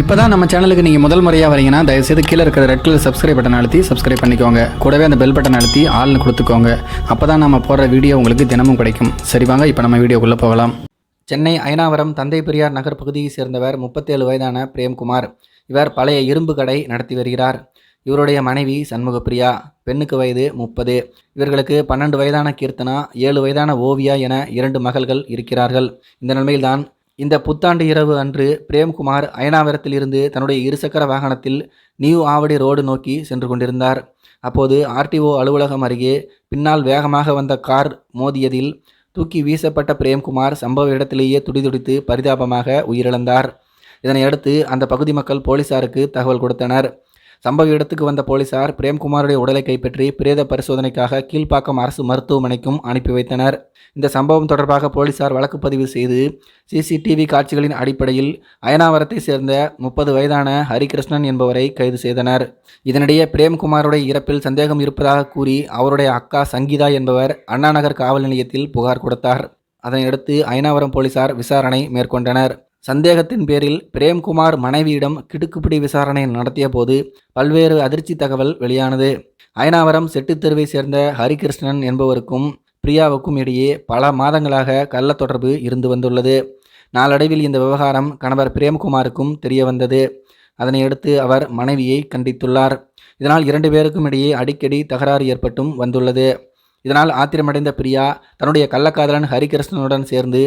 இப்போ தான் நம்ம சேனலுக்கு நீங்கள் முதல் முறையாக வரீங்கன்னா தயவுசெய்து கீழே இருக்கிற ரெட் கலர் சப்ஸ்கிரைப் பட்டன் அழுத்தி சப்ஸ்கிரைப் பண்ணிக்கோங்க. கூடவே அந்த பெல் பட்டன் அழுத்தி ஆள்னு கொடுத்துக்கோங்க. அப்போ தான் நம்ம போடுற வீடியோ உங்களுக்கு தினமும் கிடைக்கும். சரி வாங்க இப்போ நம்ம வீடியோக்குள்ளே போகலாம். சென்னை அயனாவரம் தந்தை பெரியார் நகர் பகுதியை சேர்ந்தவர் முப்பத்தேழு வயதான பிரேம்குமார். இவர் பழைய இரும்பு கடை நடத்தி வருகிறார். இவருடைய மனைவி சண்முகப்பிரியா பெண்ணுக்கு வயது முப்பது. இவர்களுக்கு பன்னெண்டு வயதான கீர்த்தனா ஏழு வயதான ஓவியா என இரண்டு மகள்கள் இருக்கிறார்கள். இந்த நிலைமையில்தான் இந்த புத்தாண்டு இரவு அன்று பிரேம்குமார் அயனாவரத்திலிருந்து தன்னுடைய இருசக்கர வாகனத்தில் நியூ ஆவடி ரோடு நோக்கி சென்று கொண்டிருந்தார். அப்போது ஆர்டிஓ அலுவலகம் அருகே பின்னால் வேகமாக வந்த கார் மோதியதில் தூக்கி வீசப்பட்ட பிரேம்குமார் சம்பவ இடத்திலேயே துடிதுடித்து பரிதாபமாக உயிரிழந்தார். இதனையடுத்து அந்த பகுதி மக்கள் போலீசாருக்கு தகவல் கொடுத்தனர். சம்பவ இடத்துக்கு வந்த போலீசார் பிரேம்குமாருடைய உடலை கைப்பற்றி பிரேத பரிசோதனைக்காக கீழ்ப்பாக்கம் அரசு மருத்துவமனைக்கும் அனுப்பி வைத்தனர். இந்த சம்பவம் தொடர்பாக போலீசார் வழக்கு பதிவு செய்து சிசிடிவி காட்சிகளின் அடிப்படையில் அயனாவரத்தை சேர்ந்த முப்பது வயதான ஹரிகிருஷ்ணன் என்பவரை கைது செய்தனர். இதனிடையே பிரேம்குமாருடைய இறப்பில் சந்தேகம் இருப்பதாக கூறி அவருடைய அக்கா சங்கீதா என்பவர் அண்ணாநகர் காவல் நிலையத்தில் புகார் கொடுத்தார். அதனையடுத்து அயனாவரம் போலீசார் விசாரணை மேற்கொண்டனர். சந்தேகத்தின் பேரில் பிரேம்குமார் மனைவியிடம் கிடுக்குப்பிடி விசாரணை நடத்திய போது பல்வேறு அதிர்ச்சி தகவல் வெளியானது. அயனாவரம் செட்டுத்தெருவை சேர்ந்த ஹரிகிருஷ்ணன் என்பவருக்கும் பிரியாவுக்கும் இடையே பல மாதங்களாக கள்ள தொடர்பு இருந்து வந்துள்ளது. நாளடைவில் இந்த விவகாரம் கணவர் பிரேம்குமாருக்கும் தெரிய வந்தது. அதனையடுத்து அவர் மனைவியை கண்டித்துள்ளார். இதனால் இரண்டு பேருக்கும் இடையே அடிக்கடி தகராறு ஏற்பட்டும் வந்துள்ளது. இதனால் ஆத்திரமடைந்த பிரியா தன்னுடைய கள்ளக்காதலன் ஹரிகிருஷ்ணனுடன் சேர்ந்து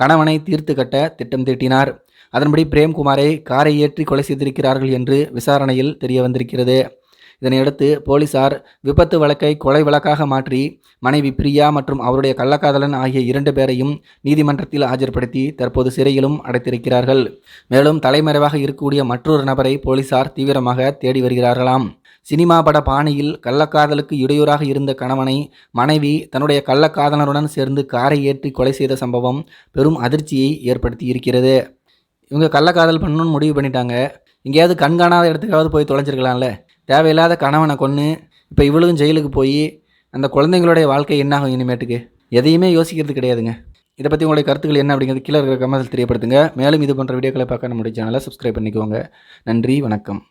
கணவனை தீர்த்து கட்ட திட்டம் தீட்டினார். அதன்படி பிரேம்குமாரை காரை ஏற்றி கொலை செய்திருக்கிறார்கள் என்று விசாரணையில் தெரிய வந்திருக்கிறது. இதனையடுத்து போலீசார் விபத்து வழக்கை கொலை வழக்காக மாற்றி மனைவி பிரியா மற்றும் அவருடைய கள்ளக்காதலன் ஆகிய இரண்டு பேரையும் நீதிமன்றத்தில் ஆஜர்படுத்தி தற்போது சிறையிலும் அடைத்திருக்கிறார்கள். மேலும் தலைமறைவாக இருக்கக்கூடிய மற்றொரு நபரை போலீசார் தீவிரமாக தேடி வருகிறார்களாம். சினிமா பட பாணியில் கள்ளக்காதலுக்கு இடையூறாக இருந்த கணவனை மனைவி தன்னுடைய கள்ளக்காதலனுடன் சேர்ந்து காரை ஏற்றி கொலை செய்த சம்பவம் பெரும் அதிர்ச்சியை ஏற்படுத்தி இருக்கிறது இவங்க கள்ளக்காதல் பண்ணணும்னு முடிவு பண்ணிட்டாங்க. எங்கேயாவது கண்காணாத இடத்துக்காவது போய் தொலைஞ்சிருக்கலாம்ல. தேவையில்லாத கணவனை கொன்று இப்போ இவளுக்கும் ஜெயிலுக்கு போய் அந்த குழந்தைங்களுடைய வாழ்க்கை என்னாகும் இனிமேட்டுக்கு? எதையுமே யோசிக்கிறது கிடையாதுங்க. இதை பற்றி உங்களுடைய கருத்துக்கள் என்ன அப்படிங்கிறது கீழே இருக்கிற கமெண்ட்ஸில் தெரியப்படுத்துங்க. மேலும் இது போன்ற வீடியோக்களை பார்க்க நம்முடைய சேனலை சப்ஸ்கிரைப் பண்ணிக்கோங்க. நன்றி வணக்கம்.